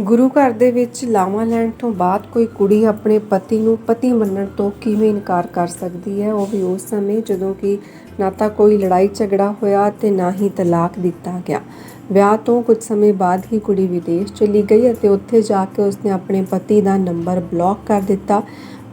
ਗੁਰੂ ਘਰ ਦੇ ਵਿੱਚ ਲਾਵਾਂ ਲੈਣ ਤੋਂ ਬਾਅਦ ਕੋਈ ਕੁੜੀ ਆਪਣੇ ਪਤੀ ਨੂੰ ਪਤੀ ਮੰਨਣ ਤੋਂ ਕਿਵੇਂ ਇਨਕਾਰ ਕਰ ਸਕਦੀ ਹੈ? ਉਹ ਵੀ ਉਸ ਸਮੇਂ ਜਦੋਂ ਕਿ ਨਾ ਤਾਂ ਕੋਈ ਲੜਾਈ ਝਗੜਾ ਹੋਇਆ ਤੇ ਨਾ ਹੀ ਤਲਾਕ ਦਿੱਤਾ ਗਿਆ। ਵਿਆਹ ਤੋਂ ਕੁਝ ਸਮੇਂ ਬਾਅਦ ਹੀ ਕੁੜੀ ਵਿਦੇਸ਼ ਚਲੀ ਗਈ ਅਤੇ ਉੱਥੇ ਜਾ ਕੇ ਉਸਨੇ ਆਪਣੇ ਪਤੀ ਦਾ ਨੰਬਰ ਬਲੌਕ ਕਰ ਦਿੱਤਾ।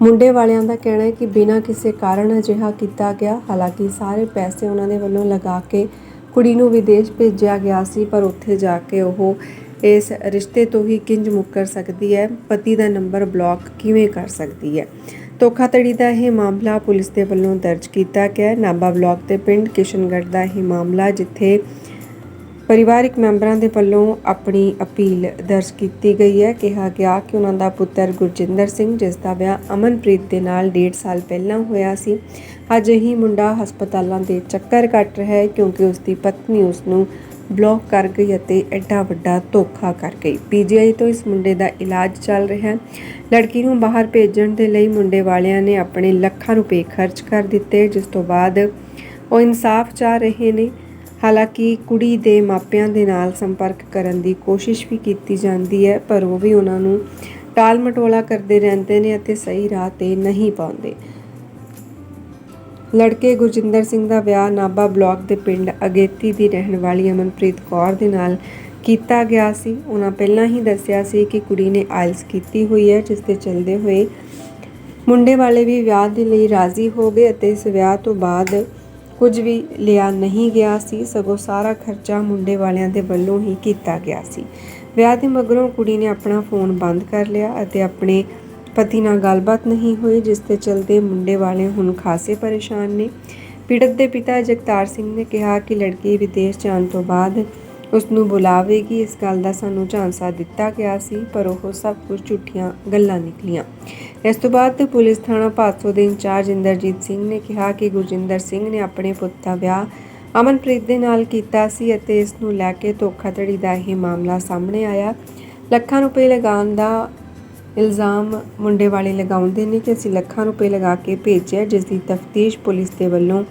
ਮੁੰਡੇ ਵਾਲਿਆਂ ਦਾ ਕਹਿਣਾ ਹੈ ਕਿ ਬਿਨਾਂ ਕਿਸੇ ਕਾਰਨ ਅਜਿਹਾ ਕੀਤਾ ਗਿਆ। ਹਾਲਾਂਕਿ ਸਾਰੇ ਪੈਸੇ ਉਹਨਾਂ ਦੇ ਵੱਲੋਂ ਲਗਾ ਕੇ ਕੁੜੀ ਨੂੰ ਵਿਦੇਸ਼ ਭੇਜਿਆ ਗਿਆ ਸੀ, ਪਰ ਉੱਥੇ ਜਾ ਕੇ ਉਹ ਇਸ ਰਿਸ਼ਤੇ ਤੋਂ ਹੀ ਕਿੰਜ ਮੁੱਕਰ ਸਕਦੀ ਹੈ? ਪਤੀ ਦਾ ਨੰਬਰ ਬਲੌਕ ਕਿਵੇਂ ਕਰ ਸਕਦੀ ਹੈ? ਧੋਖਾਧੜੀ ਦਾ ਇਹ ਮਾਮਲਾ ਪੁਲਿਸ ਦੇ ਵੱਲੋਂ ਦਰਜ ਕੀਤਾ ਗਿਆ ਹੈ। ਨਾਭਾ ਬਲਾਕ ਦੇ ਪਿੰਡ ਕਿਸ਼ਨਗੜ੍ਹ ਦਾ ਇਹ ਮਾਮਲਾ ਜਿੱਥੇ ਪਰਿਵਾਰਿਕ ਮੈਂਬਰਾਂ ਦੇ ਵੱਲੋਂ ਆਪਣੀ ਅਪੀਲ ਦਰਜ ਕੀਤੀ ਗਈ ਹੈ। ਕਿਹਾ ਗਿਆ ਕਿ ਉਹਨਾਂ ਦਾ ਪੁੱਤਰ ਗੁਰਜਿੰਦਰ ਸਿੰਘ, ਜਿਸ ਦਾ ਵਿਆਹ ਅਮਨਪ੍ਰੀਤ ਦੇ ਨਾਲ 1.5 ਸਾਲ ਪਹਿਲਾਂ ਹੋਇਆ ਸੀ, ਅੱਜ ਹੀ ਮੁੰਡਾ ਹਸਪਤਾਲਾਂ ਦੇ ਚੱਕਰ ਕੱਟ ਰਿਹਾ ਹੈ ਕਿਉਂਕਿ ਉਸ ਦੀ ਪਤਨੀ ਉਸ ਨੂੰ ਬਲੌਕ ਕਰ ਗਈ ਅਤੇ ਐਡਾ ਵੱਡਾ ਧੋਖਾ ਕਰ ਗਈ। ਪੀਜੀਆਈ ਤੋਂ ਇਸ ਮੁੰਡੇ ਦਾ ਇਲਾਜ ਚੱਲ ਰਿਹਾ ਹੈ। ਲੜਕੀ ਨੂੰ ਬਾਹਰ ਭੇਜਣ ਦੇ ਲਈ ਮੁੰਡੇ ਵਾਲਿਆਂ ਨੇ ਆਪਣੇ ਲੱਖਾਂ ਰੁਪਏ ਖਰਚ ਕਰ ਦਿੱਤੇ, ਜਿਸ ਤੋਂ ਬਾਅਦ ਉਹ ਇਨਸਾਫ ਚਾਹ ਰਹੇ ਨੇ। ਹਾਲਾਂਕਿ ਕੁੜੀ ਦੇ ਮਾਪਿਆਂ ਦੇ ਨਾਲ ਸੰਪਰਕ ਕਰਨ ਦੀ ਕੋਸ਼ਿਸ਼ ਵੀ ਕੀਤੀ ਜਾਂਦੀ ਹੈ, ਪਰ ਉਹ ਵੀ ਉਹਨਾਂ ਨੂੰ ਟਾਲ ਮਟੋਲਾ ਕਰਦੇ ਰਹਿੰਦੇ ਨੇ ਅਤੇ ਸਹੀ ਰਾਹ ਤੇ ਨਹੀਂ ਪਾਉਂਦੇ। ਲੜਕੇ ਗੁਰਜਿੰਦਰ ਸਿੰਘ ਦਾ ਵਿਆਹ ਨਾਭਾ ਬਲਾਕ ਦੇ ਪਿੰਡ ਅਗੇਤੀ ਦੀ ਰਹਿਣ ਵਾਲੀ ਅਮਨਪ੍ਰੀਤ ਕੌਰ ਦੇ ਨਾਲ ਕੀਤਾ ਗਿਆ ਸੀ। ਉਹਨਾਂ ਪਹਿਲਾਂ ਹੀ ਦੱਸਿਆ ਸੀ ਕਿ ਕੁੜੀ ਨੇ ਆਇਲਸ ਕੀਤੀ ਹੋਈ ਹੈ, ਜਿਸ ਦੇ ਚਲਦੇ ਹੋਏ ਮੁੰਡੇ ਵਾਲੇ ਵੀ ਵਿਆਹ ਦੇ ਲਈ ਰਾਜ਼ੀ ਹੋ ਗਏ ਅਤੇ ਇਸ ਵਿਆਹ ਤੋਂ ਬਾਅਦ ਕੁਝ ਵੀ ਲਿਆ ਨਹੀਂ ਗਿਆ ਸੀ, ਸਗੋਂ ਸਾਰਾ ਖਰਚਾ ਮੁੰਡੇ ਵਾਲਿਆਂ ਦੇ ਵੱਲੋਂ ਹੀ ਕੀਤਾ ਗਿਆ ਸੀ। ਵਿਆਹ ਦੇ ਮਗਰੋਂ ਕੁੜੀ ਨੇ ਆਪਣਾ ਫੋਨ ਬੰਦ ਕਰ ਲਿਆ ਅਤੇ ਆਪਣੇ ਪਤੀ ਨਾਲ ਗੱਲਬਾਤ ਨਹੀਂ ਹੋਈ, ਜਿਸ ਦੇ ਚਲਦੇ ਮੁੰਡੇ ਵਾਲੇ ਹੁਣ ਖਾਸੇ ਪਰੇਸ਼ਾਨ ਨੇ। ਪੀੜਤ ਦੇ ਪਿਤਾ ਜਗਤਾਰ ਸਿੰਘ ਨੇ ਕਿਹਾ ਕਿ ਲੜਕੀ ਵਿਦੇਸ਼ ਜਾਣ ਤੋਂ ਬਾਅਦ ਉਸ ਨੂੰ ਬੁਲਾਵੇਗੀ। ਇਸ ਗੱਲ ਦਾ ਸਾਨੂੰ ਝਾਂਸਾ ਦਿੱਤਾ ਗਿਆ ਸੀ, ਪਰ ਉਹ ਸਭ ਕੁਝ ਝੂਠੀਆਂ ਗੱਲਾਂ ਨਿਕਲੀਆਂ। ਇਸ ਤੋਂ ਬਾਅਦ ਪੁਲਿਸ ਥਾਣਾ ਭਾਦਸੋਂ ਦੇ ਇੰਚਾਰਜ ਇੰਦਰਜੀਤ ਸਿੰਘ ਨੇ ਕਿਹਾ ਕਿ ਗੁਰਜਿੰਦਰ ਸਿੰਘ ਨੇ ਆਪਣੇ ਪੁੱਤ ਦਾ ਵਿਆਹ ਅਮਨਪ੍ਰੀਤ ਦੇ ਨਾਲ ਕੀਤਾ ਸੀ ਅਤੇ ਇਸ ਨੂੰ ਲੈ ਕੇ ਧੋਖਾਧੜੀ ਦਾ ਇਹ ਮਾਮਲਾ ਸਾਹਮਣੇ ਆਇਆ। ਲੱਖਾਂ ਰੁਪਏ ਲਗਾਉਣ ਦਾ ਇਲਜ਼ਾਮ ਮੁੰਡੇ ਵਾਲੇ ਲਗਾਉਂਦੇ ਨੇ ਕਿ ਅਸੀਂ ਲੱਖਾਂ ਰੁਪਏ ਲਗਾ ਕੇ ਭੇਜਿਆ ਜਿਸ ਦੀ ਤਫਤੀਸ਼ ਪੁਲਿਸ ਦੇ ਵੱਲੋਂ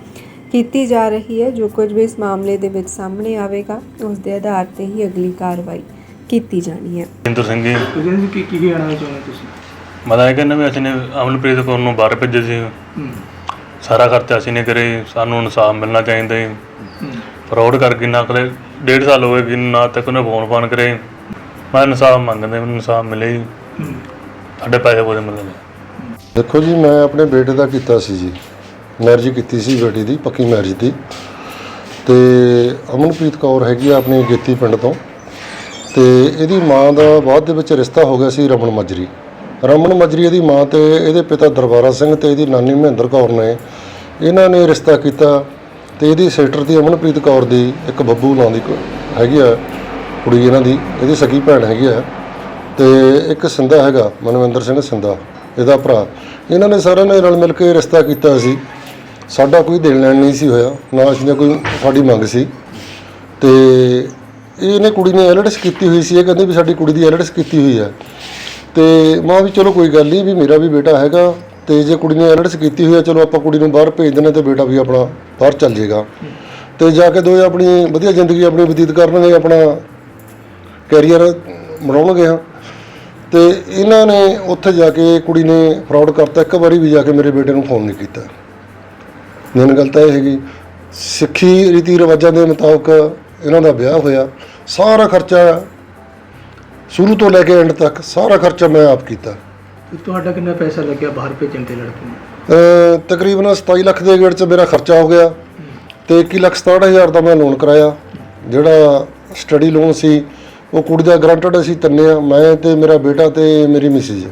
ਕੀਤੀ ਜਾ ਰਹੀ ਹੈ। ਜੋ ਕੁਝ ਵੀ ਇਸ ਮਾਮਲੇ ਦੇ ਵਿੱਚ ਸਾਹਮਣੇ ਆਵੇਗਾ ਉਸ ਦੇ ਆਧਾਰ ਤੇ ਹੀ ਅਗਲੀ ਕਾਰਵਾਈ ਕੀਤੀ ਜਾਣੀ ਹੈ। ਇੰਦਰ ਸਿੰਘ ਜੀ। ਤੁਸੀਂ ਜੀ ਕੀ ਕੀ ਕਹਿਣਾ ਚਾਹੁੰਦੇ ਤੁਸੀਂ? ਮੈਂ ਤਾਂ ਇਹ ਕਹਿੰਦਾ ਵੀ ਅਸੀਂ ਨੇ ਅਮਨਪ੍ਰੀਤ ਕੌਰ ਨੂੰ ਬਾਹਰ ਭੇਜੇ ਸੀ। ਹੂੰ। ਸਾਰਾ ਖਰਚਾ ਅਸੀਂ ਨੇ ਕਰੇ ਸਾਨੂੰ ਇਨਸਾਫ ਮਿਲਣਾ ਚਾਹੀਦਾ ਹੈ। ਫਰਾਡ ਕਰਕੇ ਨਾ ਕਦੇ ਡੇਢ ਸਾਲ ਹੋ ਗਏ ਕਿ ਨਾ ਤੱਕ ਉਹਨੇ ਫੋਨ ਫਾਨ ਕਰੇ। ਮੈਂ ਇਨਸਾਫ ਮੰਗਦਾ ਮੈਨੂੰ ਇਨਸਾਫ ਮਿਲੇ ਸਾਡੇ ਪੈਸੇ ਪੂਰੇ ਮਿਲਣੇ ਦੇਖੋ ਜੀ ਮੈਂ ਆਪਣੇ ਬੇਟੇ ਦਾ ਕੀਤਾ ਸੀ ਜੀ। ਮੈਰਿਜ ਕੀਤੀ ਸੀ ਬੇਟੀ ਦੀ ਪੱਕੀ ਮੈਰਿਜ ਦੀ। ਤੇ ਅਮਨਪ੍ਰੀਤ ਕੌਰ ਹੈਗੀ ਆ ਆਪਣੀ ਗੇਤੀ ਪਿੰਡ ਤੋਂ। ਤੇ ਇਹਦੀ ਮਾਂ ਦਾ ਬਾਅਦ ਦੇ ਵਿੱਚ ਰਿਸ਼ਤਾ ਹੋ ਗਿਆ ਸੀ ਰਮਨ ਮਜਰੀ। ਰਮਨ ਮਜਰੀ ਦੀ ਮਾਂ ਤੇ ਇਹਦੇ ਪਿਤਾ ਦਰਬਾਰਾ ਸਿੰਘ ਤੇ ਇਹਦੀ ਨਾਨੀ ਮਹਿੰਦਰ ਕੌਰ ਨੇ ਇਹਨਾਂ ਨੇ ਰਿਸ਼ਤਾ ਕੀਤਾ ਤੇ ਇਹਦੀ ਸਿਸਟਰ ਦੀ ਅਮਨਪ੍ਰੀਤ ਕੌਰ ਦੀ ਇੱਕ ਬੱਬੂ ਨਾਂ ਦੀ ਹੈਗੀ ਆ, ਕੁੜੀ ਇਹਨਾਂ ਦੀ, ਇਹਦੀ ਸਗੀ ਭੈਣ ਹੈਗੀ ਆ। ਤੇ ਇੱਕ ਸਿੰਧਾ ਹੈਗਾ, ਮਨਵਿੰਦਰ ਸਿੰਘ ਸਿੰਧਾ, ਇਹਦਾ ਭਰਾ। ਇਹਨਾਂ ਨੇ ਸਾਰਿਆਂ ਨੇ ਰਲ ਮਿਲ ਕੇ ਰਿਸ਼ਤਾ ਕੀਤਾ ਸੀ। ਸਾਡਾ ਕੋਈ ਦੇਣ ਲੈਣ ਨਹੀਂ ਸੀ ਹੋਇਆ, ਨਾ ਅਸੀਂ ਕੋਈ ਸਾਡੀ ਮੰਗ ਸੀ। ਤੇ ਇਹਨੇ ਕੁੜੀ ਨੇ ਐਲਡਸ ਕੀਤੀ ਹੋਈ ਸੀ, ਇਹ ਕਹਿੰਦੇ ਵੀ ਸਾਡੀ ਕੁੜੀ ਦੀ ਐਲਡਸ ਕੀਤੀ ਹੋਈ ਹੈ ਤੇ ਮਾਂ ਵੀ ਚਲੋ ਕੋਈ ਗੱਲ ਨਹੀਂ, ਵੀ ਮੇਰਾ ਵੀ ਬੇਟਾ ਹੈਗਾ ਤੇ ਜੇ ਕੁੜੀ ਨੇ ਐਲਡਸ ਕੀਤੀ ਹੋਈ ਆ, ਚਲੋ ਆਪਾਂ ਕੁੜੀ ਨੂੰ ਬਾਹਰ ਭੇਜ ਦਿੰਦੇ ਤੇ ਬੇਟਾ ਵੀ ਆਪਣਾ ਬਾਹਰ ਚੱਲ ਜਾਏਗਾ। ਤੇ ਜਾ ਕੇ ਦੋਏ ਆਪਣੀ ਵਧੀਆ ਜ਼ਿੰਦਗੀ ਆਪਣੀ ਬਤੀਤ ਕਰਨਗੇ, ਆਪਣਾ ਕੈਰੀਅਰ ਬਣਾਉਣਗੇ ਹਾਂ। ਤੇ ਇਹਨਾਂ ਨੇ ਉੱਥੇ ਜਾ ਕੇ ਕੁੜੀ ਨੇ ਫਰਾਡ ਕਰਤਾ, ਇੱਕ ਵਾਰੀ ਵੀ ਜਾ ਕੇ ਮੇਰੇ ਬੇਟੇ ਨੂੰ ਫੋਨ ਨਹੀਂ ਕੀਤਾ। ਮੇਨ ਗੱਲ ਤਾਂ ਇਹ ਹੈਗੀ, ਸਿੱਖੀ ਰੀਤੀ ਰਿਵਾਜਾਂ ਦੇ ਮੁਤਾਬਕ ਇਹਨਾਂ ਦਾ ਵਿਆਹ ਹੋਇਆ, ਸਾਰਾ ਖਰਚਾ ਸ਼ੁਰੂ ਤੋਂ ਲੈ ਕੇ ਐਂਡ ਤੱਕ ਸਾਰਾ ਖਰਚਾ ਮੈਂ ਆਪ ਕੀਤਾ। ਤੇ ਤੁਹਾਡਾ ਕਿੰਨਾ ਪੈਸਾ ਲੱਗਿਆ ਬਾਹਰ ਭੇਜਣ ਤੇ ਲੜਕੀ ਨੂੰ? ਅ, ਤਕਰੀਬਨ 27 ਲੱਖ ਦੇ ਗੇੜ 'ਚ ਮੇਰਾ ਖਰਚਾ ਹੋ ਗਿਆ ਤੇ 21 ਲੱਖ 67000 ਦਾ ਮੈਂ ਲੋਨ ਕਰਾਇਆ। ਜਿਹੜਾ ਸਟੱਡੀ ਲੋਨ ਸੀ ਉਹ ਕੁੜੀ ਦਾ ਗਰੰਟਡ ਅਸੀਂ ਤਿੰਨੇ ਆ ਮੈਂ ਤੇ ਮੇਰਾ ਬੇਟਾ ਤੇ ਮੇਰੀ ਮਿਸਿਸ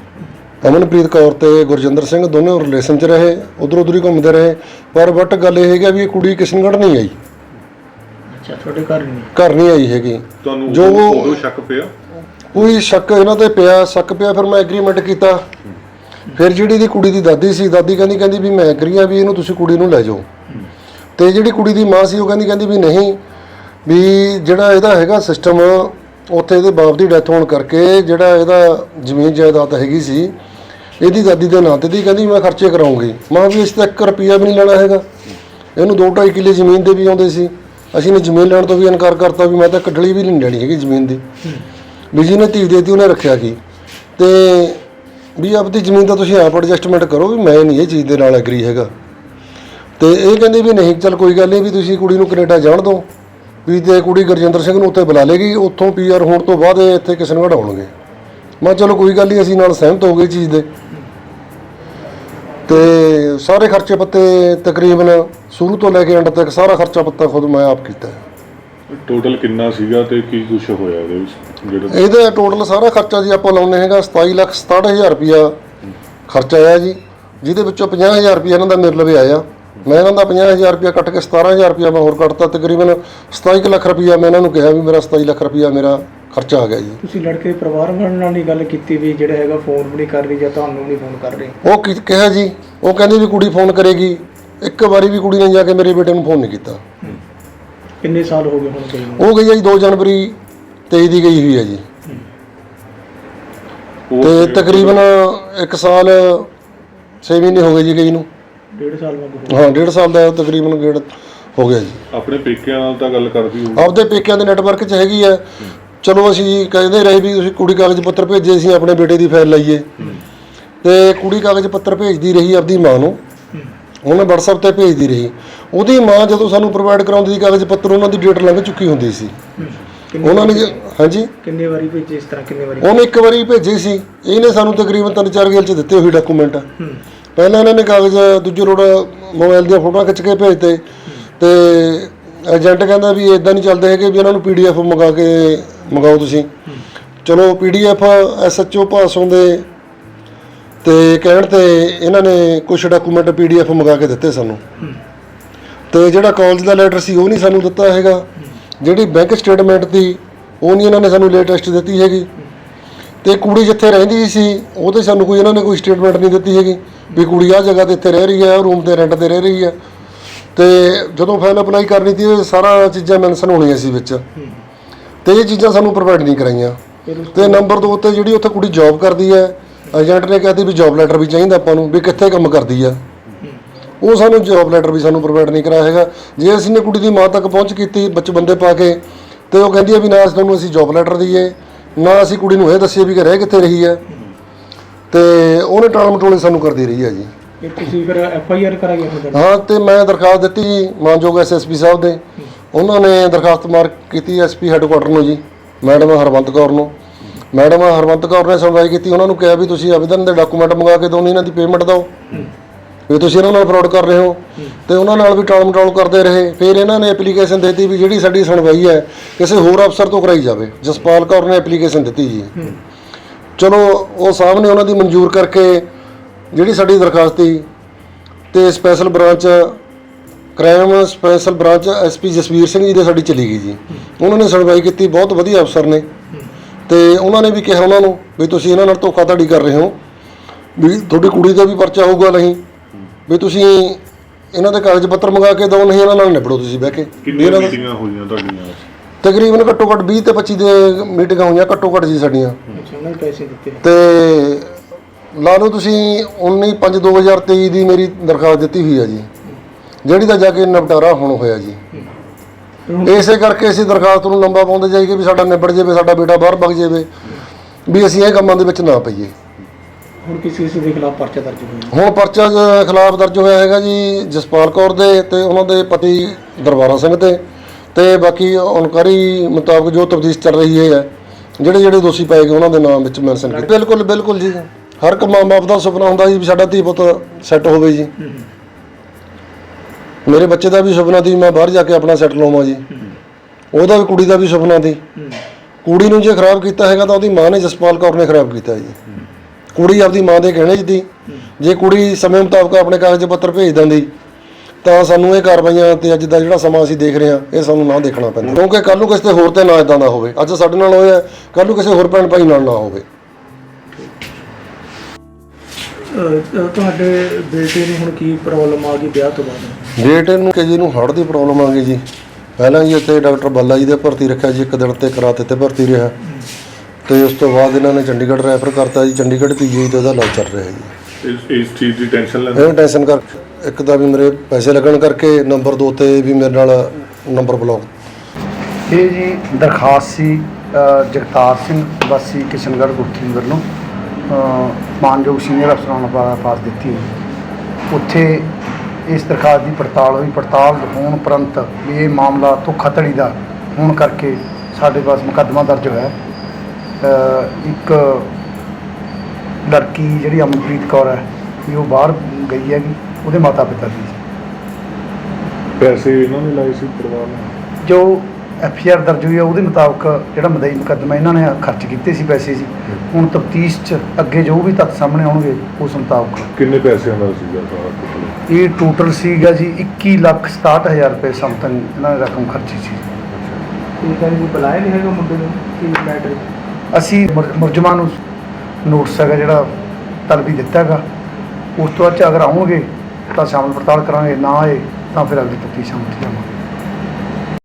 ਅਮਨਪ੍ਰੀਤ ਕੌਰ ਤੇ ਗੁਰਜਿੰਦਰ ਸਿੰਘ ਦੋਨੋਂ ਰਿਲੇਸ਼ਨ 'ਚ ਰਹੇ ਉਧਰ ਉਧਰ ਹੀ ਘੁੰਮਦੇ ਰਹੇ। ਪਰ ਬਟ ਗੱਲ ਇਹ ਹੈਗੀ ਵੀ ਇਹ ਕੁੜੀ ਕਿਸ਼ਨਗੜ੍ਹ ਨਹੀਂ ਆਈ। ਅੱਛਾ ਤੁਹਾਡੇ ਘਰ ਨਹੀਂ ਘਰ ਨਹੀਂ ਆਈ ਹੈਗੀ। ਤੁਹਾਨੂੰ ਜੋ ਉਦੋਂ- ਉਹ- ਉਦੋਂ ਸ਼ੱਕ ਪਿਆ? ਕੋਈ ਸ਼ੱਕ ਇਹਨਾਂ ਤੇ ਪਿਆ, ਸ਼ੱਕ ਪਿਆ, ਫਿਰ ਮੈਂ ਐਗਰੀਮੈਂਟ ਕੀਤਾ। ਫਿਰ ਜਿਹੜੀ ਦੀ ਕੁੜੀ ਦੀ ਦਾਦੀ ਸੀ, ਦਾਦੀ ਕਹਿੰਦੀ ਕਹਿੰਦੀ ਵੀ ਮੈਂ ਐਗਰੀ ਆ ਵੀ ਇਹਨੂੰ ਤੁਸੀਂ ਕੁੜੀ ਨੂੰ ਲੈ ਜਾਓ। ਤੇ ਜਿਹੜੀ ਕੁੜੀ ਦੀ ਮਾਂ ਸੀ, ਉਹ ਕਹਿੰਦੀ ਕਹਿੰਦੀ ਵੀ ਨਹੀਂ, ਵੀ ਜਿਹੜਾ ਇਹਦਾ ਹੈਗਾ ਸਿਸਟਮ ਉੱਥੇ ਇਹਦੇ ਬਾਪ ਦੀ ਡੈਥ ਹੋਣ ਕਰਕੇ ਜਿਹੜਾ ਇਹਦਾ ਜ਼ਮੀਨ ਜਾਇਦਾਦ ਹੈਗੀ ਸੀ, ਇਹਦੀ ਦਾਦੀ ਦੇ ਨਾਂ ਤੇ ਦੀ ਕਹਿੰਦੀ ਮੈਂ ਖਰਚੇ ਕਰਾਉਂਗੀ। ਮਾਂ ਵੀ ਇਸ ਤੇ 1 ਰੁਪਿਆ ਵੀ ਨਹੀਂ ਲੈਣਾ ਹੈਗਾ। ਇਹਨੂੰ 2.5 ਕਿੱਲੇ ਜ਼ਮੀਨ ਦੇ ਵੀ ਆਉਂਦੇ ਸੀ। ਅਸੀਂ ਨੇ ਜ਼ਮੀਨ ਲੈਣ ਤੋਂ ਵੀ ਇਨਕਾਰ ਕਰਤਾ ਵੀ ਮੈਂ ਤਾਂ ਕੱਢਲੀ ਵੀ ਨਹੀਂ ਲੈਣੀ ਹੈਗੀ ਜ਼ਮੀਨ ਦੀ। ਵੀ ਜਿਹਨੇ ਧੀ ਦੇਤੀ ਉਹਨੇ ਰੱਖਿਆ ਕੀ ਤੇ ਵੀ ਆਪਦੀ ਜ਼ਮੀਨ ਦਾ ਤੁਸੀਂ ਆਪ ਐਡਜਸਟਮੈਂਟ ਕਰੋ ਵੀ ਮੈਂ ਨਹੀਂ ਇਹ ਚੀਜ਼ ਦੇ ਨਾਲ ਐਗਰੀ ਹੈਗਾ। ਤੇ ਇਹ ਕਹਿੰਦੇ ਵੀ ਨਹੀਂ, ਚੱਲ ਕੋਈ ਗੱਲ ਨਹੀਂ ਵੀ ਤੁਸੀਂ ਕੁੜੀ ਨੂੰ ਕੈਨੇਡਾ ਜਾਣ ਦਿਓ। ਵੀ ਤੇ ਕੁੜੀ ਗੁਰਜਿੰਦਰ ਸਿੰਘ ਨੂੰ ਉੱਥੇ ਬੁਲਾ ਲੇਗੀ, ਉੱਥੋਂ ਪੀਆਰ ਹੋਣ ਤੋਂ ਬਾਅਦ ਇਹ ਇੱਥੇ ਕਿਸੇ ਆਉਣਗੇ। ਮੈਂ ਚਲੋ ਕੋਈ ਗੱਲ ਨਹੀਂ, ਅਸੀਂ ਨਾਲ ਸਹਿਮਤ ਹੋ ਗਏ ਚੀਜ਼ ਦੇ। ਤੇ ਸਾਰੇ ਖਰਚੇ ਪੱਤੇ ਤਕਰੀਬਨ ਸ਼ੁਰੂ ਤੋਂ ਲੈ ਕੇ ਐਂਡ ਤੱਕ ਸਾਰਾ ਖਰਚਾ ਪੱਤਾ ਖੁਦ ਮੈਂ ਆਪ ਕੀਤਾ। ਹੈ ਟੋਟਲ ਕਿੰਨਾ ਸੀਗਾ ਤੇ ਕੀ ਕੁਝ ਹੋਇਆ ਇਹਦੇ ਵਿੱਚ? ਜਿਹੜਾ ਇਹਦਾ ਟੋਟਲ ਸਾਰਾ ਖਰਚਾ ਜੀ ਆਪਾਂ ਲਾਉਨੇ ਹੈਗਾ 27 ਲੱਖ 67000 ਰੁਪਿਆ ਖਰਚਾ ਆਇਆ ਜੀ ਜਿਹਦੇ ਵਿੱਚੋਂ 50000 ਰੁਪਿਆ ਇਹਨਾਂ ਦਾ ਮੇਰੇ ਲਵੇ ਆਇਆ। ਮੈਂ ਇਹਨਾਂ ਦਾ 50000 ਰੁਪਿਆ ਕੱਟ ਕੇ 17000 ਰੁਪਿਆ ਮੈਂ ਹੋਰ ਕੱਟਤਾ ਤਕਰੀਬਨ 27 ਕੁ ਲੱਖ ਰੁਪਿਆ ਮੈਂ ਇਹਨਾਂ ਨੂੰ ਕਿਹਾ ਵੀ ਮੇਰਾ 27 ਲੱਖ ਰੁਪਿਆ ਮੇਰਾ ਖਰਚਾ ਆ ਗਿਆ ਜੀ। ਤੁਸੀਂ ਲੜਕੇ ਦੇ ਪਰਿਵਾਰ ਵਾਲਿਆਂ ਨਾਲ ਨਹੀਂ ਗੱਲ ਕੀਤੀ ਵੀ ਜਿਹੜਾ ਹੈਗਾ ਫੋਨ ਵੀ ਨਹੀਂ ਕਰ ਰਹੀ ਜਾਂ ਤੁਹਾਨੂੰ ਨਹੀਂ ਫੋਨ ਕਰ ਰਹੀ? ਉਹ ਕੀ ਕਿਹਾ ਜੀ ਉਹ ਕਹਿੰਦੀ ਵੀ ਕੁੜੀ ਫੋਨ ਕਰੇਗੀ ਇੱਕ ਵਾਰੀ ਵੀ ਕੁੜੀ ਨੇ ਜਾ ਕੇ ਮੇਰੇ ਬੇਟੇ ਨੂੰ ਫੋਨ ਨਹੀਂ ਕੀਤਾ। ਕਿੰਨੇ ਸਾਲ ਹੋ ਗਏ ਹੁਣ ਗਏ ਨੂੰ? ਉਹ ਗਈ ਹੈ ਜੀ 2 ਜਨਵਰੀ 23 ਦੀ ਗਈ ਹੋਈ ਹੈ ਜੀ। ਤੇ ਤਕਰੀਬਨ 1 ਸਾਲ 6 ਮਹੀਨੇ ਹੋ ਗਏ ਜੀ ਗਈ ਨੂੰ। ਡੇਢ ਸਾਲ ਵਾਂਗੂ ਹਾਂ 1.5 ਸਾਲ ਦਾ ਤਕਰੀਬਨ ਗੇੜ ਹੋ ਗਿਆ ਜੀ। ਆਪਣੇ ਪੇਕਿਆਂ ਨਾਲ ਤਾਂ ਗੱਲ ਕਰਦੀ ਹੋਊ ਆਪਦੇ ਪੇਕਿਆਂ ਦੇ ਨੈਟਵਰਕ 'ਚ ਹੈਗੀ ਆ। ਚਲੋ ਅਸੀਂ ਕਹਿੰਦੇ ਰਹੇ ਵੀ ਤੁਸੀਂ ਕੁੜੀ ਕਾਗਜ਼ ਪੱਤਰ ਭੇਜੇ ਸੀ ਆਪਣੇ ਬੇਟੇ ਦੀ ਫਾਈਲ ਲਾਈਏ। ਤੇ ਕੁੜੀ ਕਾਗਜ਼ ਪੱਤਰ ਭੇਜਦੀ ਰਹੀ ਆਪਦੀ ਮਾਂ ਨੂੰ। ਉਹਨੇ WhatsApp ਤੇ ਭੇਜਦੀ ਰਹੀ। ਉਹਦੀ ਮਾਂ ਜਦੋਂ ਸਾਨੂੰ ਪ੍ਰੋਵਾਈਡ ਕਰਾਉਂਦੀ ਸੀ ਕਾਗਜ਼ ਪੱਤਰ ਉਹਨਾਂ ਦੀ ਡੇਟ ਲੰਘ ਚੁੱਕੀ ਹੁੰਦੀ ਸੀ। ਉਹਨਾਂ ਨੇ ਹਾਂਜੀ? ਕਿੰਨੇ ਵਾਰੀ ਭੇਜੇ ਇਸ ਤਰ੍ਹਾਂ ਕਿੰਨੇ ਵਾਰੀ? ਉਹਨੇ ਇੱਕ ਵਾਰੀ ਭੇਜੇ ਸੀ। ਇਹਨੇ ਸਾਨੂੰ ਤਕਰੀਬਨ ਤਿੰਨ ਚਾਰ ਗੇਲ 'ਚ ਦਿੱਤੇ ਹੋਏ ਡਾਕੂਮੈਂਟ ਪਹਿਲਾਂ ਇਹਨਾਂ ਨੇ ਕਾਗਜ਼ ਦੂਜੇ ਰੋਡ ਮੋਬਾਈਲ ਦੀਆਂ ਫੋਟੋਆਂ ਖਿੱਚ ਕੇ ਭੇਜਤੇ। ਤੇ ਏਜੰਟ ਕਹਿੰਦਾ ਵੀ ਇਦਾਂ ਨਹੀਂ ਚੱਲਦੇ ਹੈਗੇ ਵੀ ਇਹਨਾਂ ਨੂੰ ਪੀਡੀਐਫ ਮੰਗਾ ਕੇ ਮੰਗਾਓ ਤੁਸੀਂ। ਚਲੋ ਪੀਡੀਐਫ ਐਸਐਚਓ ਪਾਸੋਂ ਦੇ ਤੇ ਕਹਿਣ ਤੇ ਇਹਨਾਂ ਨੇ ਕੁਝ ਡਾਕੂਮੈਂਟ ਪੀਡੀਐਫ ਮੰਗਾ ਕੇ ਦਿੱਤੇ ਸਾਨੂੰ। ਤੇ ਜਿਹੜਾ ਕਾਲਜ ਦਾ ਲੈਟਰ ਸੀ, ਉਹ ਨਹੀਂ ਸਾਨੂੰ ਦਿੱਤਾ ਹੈਗਾ। ਜਿਹੜੀ ਬੈਂਕ ਸਟੇਟਮੈਂਟ ਦੀ ਉਹ ਨਹੀਂ ਇਹਨਾਂ ਨੇ ਸਾਨੂੰ ਲੇਟੈਸਟ ਦਿੱਤੀ ਹੈਗੀ। ਤੇ ਕੁੜੀ ਜਿੱਥੇ ਰਹਿੰਦੀ ਸੀ, ਉਹ ਤੇ ਸਾਨੂੰ ਕੋਈ, ਇਹਨਾਂ ਨੇ ਕੋਈ ਸਟੇਟਮੈਂਟ ਨਹੀਂ ਦਿੱਤੀ ਹੈਗੀ। ਵੀ ਕੁੜੀ ਆ ਜਗ੍ਹਾ ਤੇ ਇੱਥੇ ਰਹਿ ਰਹੀ ਹੈ ਰੂਮ ਤੇ ਰੈਂਟ ਤੇ ਰਹਿ ਰਹੀ ਹੈ। ਤੇ ਜਦੋਂ ਫਾਈਲ ਅਪਲਾਈ ਕਰਨੀ ਸੀ ਸਾਰਾ ਚੀਜ਼ਾਂ ਮੈਂਸ਼ਨ ਹੋਣੀਆਂ ਸੀ ਵਿੱਚ। ਤੇ ਇਹ ਚੀਜ਼ਾਂ ਸਾਨੂੰ ਪ੍ਰੋਵਾਈਡ ਨਹੀਂ ਕਰਾਈਆਂ। ਫਿਰ ਤੇ ਨੰਬਰ 2 ਤੇ ਜਿਹੜੀ ਉੱਥੇ ਕੁੜੀ ਜੌਬ ਕਰਦੀ ਹੈ ਏਜੰਟ ਨੇ ਕਹਿਤੀ ਵੀ ਜੌਬ ਲੈਟਰ ਵੀ ਚਾਹੀਦਾ ਆਪਾਂ ਨੂੰ, ਵੀ ਕਿੱਥੇ ਕੰਮ ਕਰਦੀ ਆ ਉਹ ਸਾਨੂੰ ਜੌਬ ਲੈਟਰ ਵੀ ਸਾਨੂੰ ਪ੍ਰੋਵਾਈਡ ਨਹੀਂ ਕਰਾਇਆ ਹੈਗਾ। ਜੇ ਅਸੀਂ ਨੇ ਕੁੜੀ ਦੀ ਮਾਂ ਤੱਕ ਪਹੁੰਚ ਕੀਤੀ ਬੱਚ ਬੰਦੇ ਪਾ ਕੇ ਤੇ ਉਹ ਕਹਿੰਦੀ ਆ ਵੀ ਨਾ ਤੁਹਾਨੂੰ ਅਸੀਂ ਜੌਬ ਲੈਟਰ ਦਈਏ ਨਾ ਅਸੀਂ ਕੁੜੀ ਨੂੰ ਇਹ ਦੱਸੀਏ ਵੀ ਘਰੇ ਕਿੱਥੇ ਰਹੀ ਹੈ। ਤੇ ਉਹਨੇ ਟਾਲ ਮਟੋਲੇ ਸਾਨੂੰ ਕਰਦੀ ਰਹੀ ਹੈ ਜੀ। ਇਹ ਤੁਸੀਂ ਫਿਰ ਐਫ ਆਈ ਆਰ ਕਰਾਈ ਹੁਣ ਦਰਜ? ਹਾਂ ਤੇ ਮੈਂ ਦਰਖਾਸਤ ਦਿੱਤੀ ਜੀ ਮਾਨਯੋਗ ਐਸਐਸਪੀ ਸਾਹਿਬ ਦੇ। ਉਹਨਾਂ ਨੇ ਦਰਖਾਸਤ ਮਾਰ ਕੀਤੀ ਐਸਪੀ ਹੈੱਡਕੁਆਟਰ ਨੂੰ ਜੀ ਮੈਡਮ ਹਰਵੰਤ ਕੌਰ ਨੂੰ। ਮੈਡਮ ਹਰਵੰਤ ਕੌਰ ਨੇ ਸੁਣਵਾਈ ਕੀਤੀ ਉਹਨਾਂ ਨੂੰ ਕਿਹਾ ਵੀ ਤੁਸੀਂ ਆਵੇਦਨ ਦੇ ਡਾਕੂਮੈਂਟ ਮੰਗਾ ਕੇ ਦਿਓ ਨਹੀਂ ਇਹਨਾਂ ਦੀ ਪੇਮੈਂਟ ਦਿਓ। ਵੀ ਤੁਸੀਂ ਇਹਨਾਂ ਨਾਲ ਫਰਾਡ ਕਰ ਰਹੇ ਹੋ ਤੇ ਉਹਨਾਂ ਨਾਲ ਵੀ ਟਾਲ ਮਟੋਲ ਕਰਦੇ ਰਹੇ ਫਿਰ ਇਹਨਾਂ ਨੇ ਐਪਲੀਕੇਸ਼ਨ ਦਿੱਤੀ ਵੀ ਜਿਹੜੀ ਸਾਡੀ ਸੁਣਵਾਈ ਹੈ ਕਿਸੇ ਹੋਰ ਅਫਸਰ ਤੋਂ ਕਰਾਈ ਜਾਵੇ। ਜਸਪਾਲ ਕੌਰ ਨੇ ਐਪਲੀਕੇਸ਼ਨ ਦਿੱਤੀ ਜੀ। ਚਲੋ ਉਹ ਸਾਹਿਬ ਨੇ ਉਹਨਾਂ ਦੀ ਮਨਜ਼ੂਰ ਕਰਕੇ ਜਿਹੜੀ ਸਾਡੀ ਦਰਖਾਸਤ ਸੀ ਤੇ special branch crime special branch SP Jasvir Singh ji ਦੇ ਸਾਡੀ ਚਲੀ ਗਈ ਜੀ। ਉਹਨਾਂ ਨੇ ਸੁਣਵਾਈ ਕੀਤੀ ਬਹੁਤ ਵਧੀਆ ਅਫਸਰ ਨੇ। ਤੇ ਉਹਨਾਂ ਨੇ ਵੀ ਕਿਹਾ ਉਹਨਾਂ ਨੂੰ ਵੀ ਤੁਸੀਂ ਇਹਨਾਂ ਨਾਲ ਧੋਖਾਧੜੀ ਕਰ ਰਹੇ ਹੋ ਵੀ ਤੁਹਾਡੀ ਕੁੜੀ ਦਾ ਵੀ ਪਰਚਾ ਹੋਊਗਾ ਨਹੀਂ। ਵੀ ਤੁਸੀਂ ਇਹਨਾਂ ਦੇ ਕਾਗਜ਼ ਪੱਤਰ ਮੰਗਾ ਕੇ ਦਿਓ ਨਹੀਂ ਇਹਨਾਂ ਨਾਲ ਨਿਬੜੋ ਤੁਸੀਂ ਬਹਿ ਕੇ। ਵੀ ਕਿੰਨੀਆਂ ਇਹਨਾਂ ਦਾ- ਮੀਟਿੰਗਾਂ ਹੋਈਆਂ ਤੁਹਾਡੀਆਂ? ਤਕਰੀਬਨ ਘੱਟੋ ਘੱਟ 20 ਤੇ 25 ਦੇ ਮੀਟਿੰਗਾਂ ਹੋਈਆਂ ਘੱਟੋ ਘੱਟ ਜੀ ਸਾਡੀਆਂ। ਅੱਛਾ ਉਹਨਾਂ ਨੇ ਪੈਸੇ ਦਿੱਤੇ। ਤੇ ਲਾ ਲਓ ਤੁਸੀਂ 19 5 2023 ਦੀ ਮੇਰੀ ਦਰਖਾਸਤ ਦਿੱਤੀ ਹੋਈ ਹੈ ਜੀ ਜਿਹੜੀ ਦਾ ਜਾ ਕੇ ਨਿਪਟਾਰਾ ਹੁਣ ਹੋਇਆ ਜੀ। ਇਸੇ ਕਰਕੇ ਅਸੀਂ ਦਰਖਾਸਤ ਨੂੰ ਲੰਬਾ ਪਾਉਂਦੇ ਜਾਈਏ ਵੀ ਸਾਡਾ ਨਿਬੜ ਜਾਵੇ ਸਾਡਾ ਬੇਟਾ ਬਾਹਰ ਵਗ ਜਾਵੇ ਵੀ ਅਸੀਂ ਇਹ ਕੰਮਾਂ ਦੇ ਵਿੱਚ ਨਾ ਪਈਏ। ਹੁਣ ਕਿਸੇ ਕਿਸੇ ਦੇ ਖਿਲਾਫ ਪਰਚਾ ਦਰਜ ਹੋਇਆ ਹੁਣ ਪਰਚਾ ਜ- ਖਿਲਾਫ ਦਰਜ ਹੋਇਆ ਹੈਗਾ ਜੀ ਜਸਪਾਲ ਕੌਰ ਦੇ ਤੇ ਉਹਨਾਂ ਦੇ ਪਤੀ ਦਰਬਾਰਾ ਸਿੰਘ ਤੇ ਤੇ ਬਾਕੀ ਅਨਕਾਰੀ ਮੁਤਾਬਕ ਜੋ ਤਫਤੀਸ਼ ਚੱਲ ਰਹੀ ਹੈ ਜਿਹੜੇ ਜਿਹੜੇ ਦੋਸ਼ੀ ਪਾਏ ਗਏ ਉਹਨਾਂ ਦੇ ਨਾਮ ਵਿੱਚ ਮੈਂਸ਼ਨ ਕੀਤੇ। ਬਿਲਕੁਲ ਬਿਲਕੁਲ ਜੀ। ਹਰ ਇੱਕ ਮਾਂ ਬਾਪ ਦਾ ਸੁਪਨਾ ਹੁੰਦਾ ਜੀ ਵੀ ਸਾਡਾ ਧੀ ਪੁੱਤ ਸੈੱਟ ਹੋਵੇ ਜੀ। ਮੇਰੇ ਬੱਚੇ ਦਾ ਵੀ ਸੁਪਨਾ ਸੀ ਮੈਂ ਬਾਹਰ ਜਾ ਕੇ ਆਪਣਾ ਸੈੱਟ ਲਵਾਂ ਜੀ। ਉਹਦਾ ਵੀ ਕੁੜੀ ਦਾ ਵੀ ਸੁਪਨਾ ਸੀ। ਕੁੜੀ ਨੂੰ ਜੇ ਖਰਾਬ ਕੀਤਾ ਹੈਗਾ ਤਾਂ ਉਹਦੀ ਮਾਂ ਨੇ ਜਸਪਾਲ ਕੌਰ ਨੇ ਖਰਾਬ ਕੀਤਾ ਜੀ। ਕੁੜੀ ਆਪਦੀ ਮਾਂ ਦੇ ਕਹਿਣੇ 'ਚ ਜੇ ਕੁੜੀ ਸਮੇਂ ਮੁਤਾਬਕ ਆਪਣੇ ਕਾਗਜ਼ ਪੱਤਰ ਭੇਜ ਦਿੰਦੀ ਤਾਂ ਸਾਨੂੰ ਇਹ ਕਾਰਵਾਈਆਂ ਤੇ ਅੱਜ ਦਾ ਜਿਹੜਾ ਸਮਾਂ ਅਸੀਂ ਦੇਖ ਰਹੇ ਹਾਂ ਇਹ ਸਾਨੂੰ ਨਾ ਦੇਖਣਾ ਪੈਂਦਾ। ਕਿਉਂਕਿ ਕੱਲ ਨੂੰ ਕਿਸੇ ਤੇ ਹੋਰ ਤੇ ਨਾ ਇਦਾਂ ਦਾ ਹੋਵੇ। ਅੱਜ ਸਾਡੇ ਨਾਲ ਹੋਇਆ ਕੱਲ ਨੂੰ ਕਿਸੇ ਹੋਰ ਭੈਣ ਭਾਈ ਨਾਲ ਨਾ ਹੋਵੇ। ਤੁਹਾਡੇ ਬੇਟੇ ਨੂੰ ਹੁਣ ਕੀ ਪ੍ਰੋਬਲਮ ਆ ਗਈ ਵਿਆਹ ਤੋਂ ਬਾਅਦ? ਬੇਟੇ ਨੂੰ ਕਿ ਜੀ ਨੂੰ ਹੜ੍ਹ ਦੀ ਪ੍ਰੋਬਲਮ ਆ ਗਈ ਜੀ। ਪਹਿਲਾਂ ਜੀ ਇੱਥੇ ਡਾਕਟਰ ਬੱਲਾ ਜੀ ਦੇ ਭਰਤੀ ਰੱਖਿਆ ਜੀ ਇੱਕ ਦਿਨ ਤੇ ਕਰਾ ਦਿੱਤੇ ਭਰਤੀ ਰਿਹਾ। ਤੇ ਉਸ ਤੋਂ ਬਾਅਦ ਇਹਨਾਂ ਨੇ ਚੰਡੀਗੜ੍ਹ ਰੈਫਰ ਕਰਤਾ ਜੀ। ਚੰਡੀਗੜ੍ਹ ਪੀਜੀ ਤੇ ਉਹਦਾ ਇਲਾਜ ਚੱਲ ਰਿਹਾ ਜੀ। ਇਸ ਇਸ ਚੀਜ਼ ਦੀ ਟੈਨਸ਼ਨ ਲੈਂਦੇ ਇਹ ਟੈਨਸ਼ਨ ਕਰ ਇੱਕ ਤਾਂ ਵੀ ਮੇਰੇ ਪੈਸੇ ਲੱਗਣ ਕਰਕੇ ਨੰਬਰ 2 ਤੇ ਵੀ ਮੇਰੇ ਨਾਲ ਨੰਬਰ ਬਲੌਕ ਇਹ ਜੀ ਦਰਖਾਸਤ ਸੀ ਅ, ਜਗਤਾਰ ਸਿੰਘ ਵਾਸੀ ਕਿਸ਼ਨਗੜ੍ਹ ਗੁਰਥੀ ਵੱਲੋਂ ਅ, ਮਾਨਯੋਗ ਸੀਨੀਅਰ ਅਫਸਰਾਂ ਨੂੰ ਪਾ- ਪਾਸ ਦਿੱਤੀ ਉੱਥੇ ਇਸ ਦਰਖਾਸਤ ਦੀ ਪੜਤਾਲ ਹੋਈ। ਪੜਤਾਲ ਹੋਣ ਉਪਰੰਤ ਵੀ ਇਹ ਮਾਮਲਾ ਧੋਖਾਧੜੀ ਦਾ ਹੋਣ ਕਰਕੇ ਸਾਡੇ ਪਾਸ ਮੁਕੱਦਮਾ ਦਰਜ ਹੋਇਆ। ਇੱਕ ਲੜਕੀ ਜਿਹੜੀ ਅਮਨਪ੍ਰੀਤ ਕੌਰ ਹੈ ਵੀ ਉਹ ਬਾਹਰ ਗਈ ਹੈਗੀ ਉਹਦੇ ਮਾਤਾ ਪਿਤਾ ਦੀ। ਪੈਸੇ ਇਹਨਾਂ ਨੇ ਲਾਏ ਸੀ ਪਰਿਵਾਰ ਨੇ? ਜੋ ਐਫ ਆਰ ਦਰਜ ਹੋਈ ਹੈ ਉਹਦੇ ਮੁਤਾਬਕ ਜਿਹੜਾ ਮਦਈ ਮੁਕੱਦਮਾ ਇਹਨਾਂ ਨੇ ਖਰਚ ਕੀਤੇ ਸੀ ਪੈਸੇ ਸੀ ਹੁਣ ਤਫਤੀਸ਼ 'ਚ ਅੱਗੇ ਜੋ ਵੀ ਤੱਥ ਸਾਹਮਣੇ ਆਉਣਗੇ ਉਸ ਮੁਤਾਬਕ। ਕਿੰਨੇ ਪੈਸਿਆਂ ਦਾ ਸੀਗਾ ਸਾਰਾ ਟੋਟਲ? ਇਹ ਟੋਟਲ ਸੀਗਾ ਜੀ 21 ਲੱਖ 67000 ਰੁਪਏ ਸਮਥਿੰਗ ਇਹਨਾਂ ਨੇ ਰਕਮ ਖਰਚੀ ਸੀ। ਠੀਕ ਹੈ ਜੀ ਬੁਲਾਇਆ ਨਹੀਂ ਹੈਗਾ ਮੁੰਡੇ ਨੂੰ ਕੀ ਮੈਟਰ ਅਸੀਂ ਮੁਰ- ਮੁਲਜ਼ਮਾਂ ਨੂੰ ਨੋਟਿਸ ਹੈਗਾ ਜਿਹੜਾ ਤਲਬੀ ਦਿੱਤਾ ਹੈਗਾ। ਉਸ ਤੋਂ ਬਾਅਦ 'ਚ ਅਗਰ ਆਉਣਗੇ ਤਾਂ ਸ਼ਾਮਲ ਪੜਤਾਲ ਕਰਾਂਗੇ, ਨਾ ਆਏ ਤਾਂ ਫਿਰ ਅਗਲੀ ਤਫਤੀਸ਼ ਅਮਲ 'ਚ ਜਾਵਾਂਗੇ।